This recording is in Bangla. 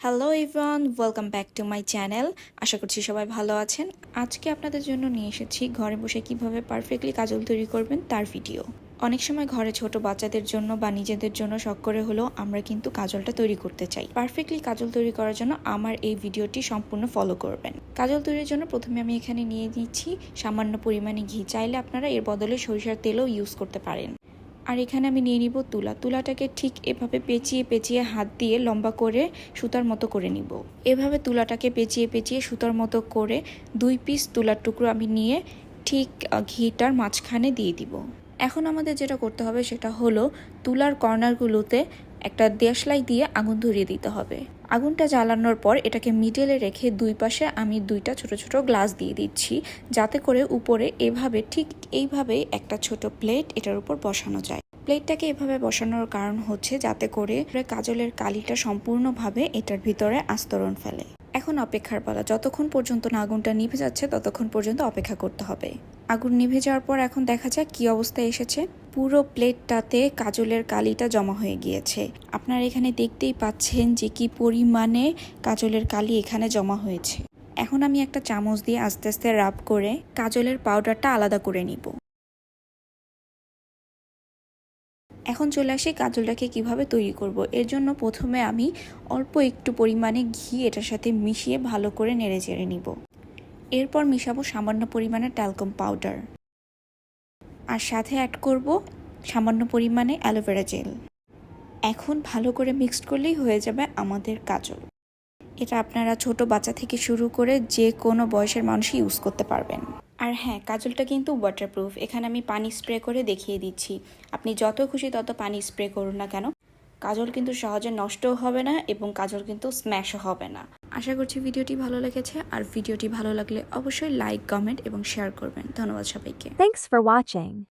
Hello Ivan welcome back to my channel আশা করছি সবাই ভালো আছেন। আজকে আপনাদের জন্য নিয়ে এসেছি ঘরে বসে কীভাবে পারফেক্টলি কাজল তৈরি করবেন তার ভিডিও অনেক সময় ঘরে ছোট বাচ্চাদের জন্য বা নিজেদের জন্য শখ করে হলেও আমরা কিন্তু কাজলটা তৈরি করতে চাই। পারফেক্টলি কাজল তৈরি করার জন্য আমার এই ভিডিওটি সম্পূর্ণ ফলো করবেন। কাজল তৈরির জন্য প্রথমে আমি এখানে নিয়ে নিচ্ছি সামান্য পরিমাণে ঘি। চাইলে আপনারা এর বদলে সরিষার তেলও ইউজ করতে পারেন। আর এখানে আমি নিয়ে নিব তুলা। তুলাটাকে ঠিক এভাবে পেঁচিয়ে পেঁচিয়ে হাত দিয়ে লম্বা করে সুতার মতো করে নিব। এভাবে তুলাটাকে পেঁচিয়ে পেঁচিয়ে সুতার মতো করে দুই পিস তুলার টুকরো আমি নিয়ে ঠিক ঘিটার মাঝখানে দিয়ে দিব। এখন আমাদের যেটা করতে হবে সেটা হলো তুলার কর্নারগুলোতে একটা দেশলাই দিয়ে আগুন ধরিয়ে দিতে হবে। আগুনটা জ্বালানোর পর এটাকে মিডলে রেখে দুই পাশে আমি দুইটা ছোট ছোট গ্লাস দিয়ে দিচ্ছি, যাতে করে উপরে এভাবে ঠিক এইভাবেই একটা ছোট প্লেট এটার উপর বসানো যায়। প্লেটটাকে এভাবে বসানোর কারণ হচ্ছে যাতে করে কাজলের কালিটা সম্পূর্ণভাবে এটার ভিতরে আস্তরণ ফেলে। এখন অপেক্ষার পালা। যতক্ষণ পর্যন্ত না আগুনটা নিভে যাচ্ছে, ততক্ষণ পর্যন্ত অপেক্ষা করতে হবে। আগুন নিভে যাওয়ার পর এখন দেখা যাক কি অবস্থায় এসেছে। পুরো প্লেটটাতে কাজলের কালিটা জমা হয়ে গিয়েছে। আপনারা এখানে দেখতেই পাচ্ছেন যে কি পরিমাণে কাজলের কালি এখানে জমা হয়েছে। এখন আমি একটা চামচ দিয়ে আস্তে আস্তে রাব করে কাজলের পাউডারটা আলাদা করে নিব। এখন চলে আসি কাজলটাকে কীভাবে তৈরি করব। এর জন্য প্রথমে আমি অল্প একটু পরিমাণে ঘি এটার সাথে মিশিয়ে ভালো করে নেড়ে চেড়ে নিব। এরপর মিশাবো সামান্য পরিমাণে ট্যালকম পাউডার আর সাথে অ্যাড করব সামান্য পরিমাণে অ্যালোভেরা জেল এখন ভালো করে মিক্সড করলেই হয়ে যাবে আমাদের কাজল। এটা আপনারা ছোট বাচ্চা থেকে শুরু করে যে কোনো বয়সের মানুষই ইউজ করতে পারবেন। আর হ্যাঁ কাজলটা কিন্তু ওয়াটারপ্রুফ এখানে আমি পানি স্প্রে করে দেখিয়ে দিচ্ছি। আপনি যত খুশি তত পানি স্প্রে করুন না কেন। কাজল কিন্তু সহজে নষ্টও হবে না এবং কাজল কিন্তু স্ম্যাশও হবে না। আশা করছি ভিডিওটি ভালো লেগেছে। আর ভিডিওটি ভালো লাগলে অবশ্যই লাইক কমেন্ট এবং শেয়ার করবেন। ধন্যবাদ সবাইকে। Thanks for watching.